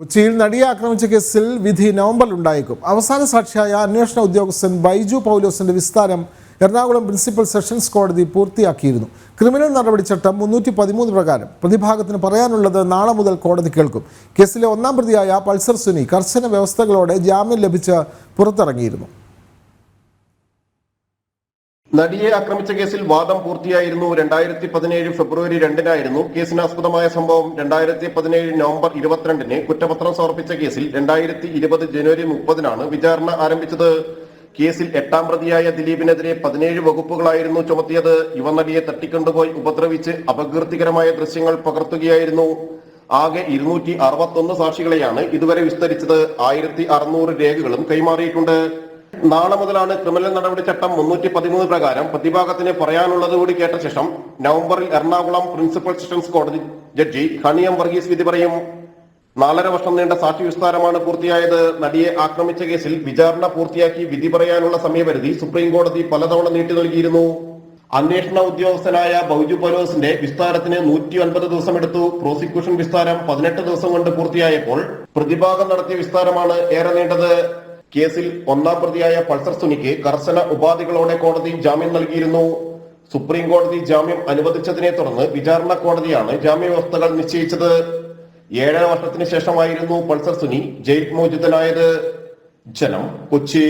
കൊച്ചിയിൽ നടിയെ ആക്രമിച്ച കേസിൽ വിധി നവംബറിൽ ഉണ്ടായേക്കും. അവസാന സാക്ഷിയായ അന്വേഷണ ഉദ്യോഗസ്ഥൻ ബൈജു പൗലോസിന്റെ വിസ്താരം എറണാകുളം പ്രിൻസിപ്പൽ സെഷൻസ് കോടതി പൂർത്തിയാക്കിയിരുന്നു. ക്രിമിനൽ നടപടിച്ചട്ടം മുന്നൂറ്റി പതിമൂന്ന് പ്രകാരം പ്രതിഭാഗത്തിന് പറയാനുള്ളത് നാളെ മുതൽ കോടതി കേൾക്കും. കേസിലെ ഒന്നാം പ്രതിയായ പൾസർ സുനി കർശന വ്യവസ്ഥകളോടെ ജാമ്യം ലഭിച്ച് പുറത്തിറങ്ങിയിരുന്നു. നടിയെ ആക്രമിച്ച കേസിൽ വാദം പൂർത്തിയായിരുന്നു രണ്ടായിരത്തി പതിനേഴ് ഫെബ്രുവരി രണ്ടിനായിരുന്നു കേസിനാസ്പദമായ സംഭവം. രണ്ടായിരത്തി പതിനേഴ് നവംബർ ഇരുപത്തിരണ്ടിന് കുറ്റപത്രം സമർപ്പിച്ച കേസിൽ രണ്ടായിരത്തി ഇരുപത് ജനുവരി മുപ്പതിനാണ് വിചാരണ ആരംഭിച്ചത്. കേസിൽ എട്ടാം പ്രതിയായ ദിലീപിനെതിരെ പതിനേഴ് വകുപ്പുകളായിരുന്നു ചുമത്തിയത്. യുവനടിയെ തട്ടിക്കൊണ്ടുപോയി ഉപദ്രവിച്ച് അപകീർത്തികരമായ ദൃശ്യങ്ങൾ പകർത്തുകയായിരുന്നു. ആകെ ഇരുന്നൂറ്റി അറുപത്തൊന്ന് സാക്ഷികളെയാണ് ഇതുവരെ വിസ്തരിച്ചത്. ആയിരത്തി അറുന്നൂറ് രേഖകളും കൈമാറിയിട്ടുണ്ട്. നാളെ മുതലാണ് ക്രിമിനൽ നടപടി ചട്ടം മുന്നൂറ്റി പതിമൂന്ന് പ്രകാരം പ്രതിഭാഗത്തിന് പറയാനുള്ളത് കൂടി കേട്ട ശേഷം നവംബറിൽ എറണാകുളം പ്രിൻസിപ്പൽ സെഷൻസ് കോടതി ജഡ്ജി ഹണിയം വർഗീസ് വിധി പറയും. നാലര വർഷം നീണ്ട സാക്ഷി വിസ്താരമാണ് പൂർത്തിയായത്. നടിയെ ആക്രമിച്ച കേസിൽ വിചാരണ പൂർത്തിയാക്കി വിധി പറയാനുള്ള സമയപരിധി സുപ്രീം കോടതി പലതവണ നീട്ടി നൽകിയിരുന്നു. അന്വേഷണ ഉദ്യോഗസ്ഥനായ ബൌജു പലോസിന്റെ വിസ്താരത്തിന് നൂറ്റി ഒൻപത് ദിവസം എടുത്തു പ്രോസിക്യൂഷൻ വിസ്താരം പതിനെട്ട് ദിവസം കൊണ്ട് പൂർത്തിയായപ്പോൾ പ്രതിഭാഗം നടത്തിയ വിസ്താരമാണ് ഏറെ നീണ്ടത്. കേസിൽ ഒന്നാം പ്രതിയായ പൾസർ സുനിക്ക് കർശന ഉപാധികളോടെ കോടതി ജാമ്യം നൽകിയിരുന്നു. സുപ്രീം കോടതി ജാമ്യം അനുവദിച്ചതിനെ തുടർന്ന് വിചാരണ കോടതിയാണ് ജാമ്യവ്യവസ്ഥകൾ നിശ്ചയിച്ചത്. ഏഴര വർഷത്തിന് ശേഷമായിരുന്നു പൾസർ സുനി ജയിൽ മോചിതനായത് ജനം കൊച്ചി.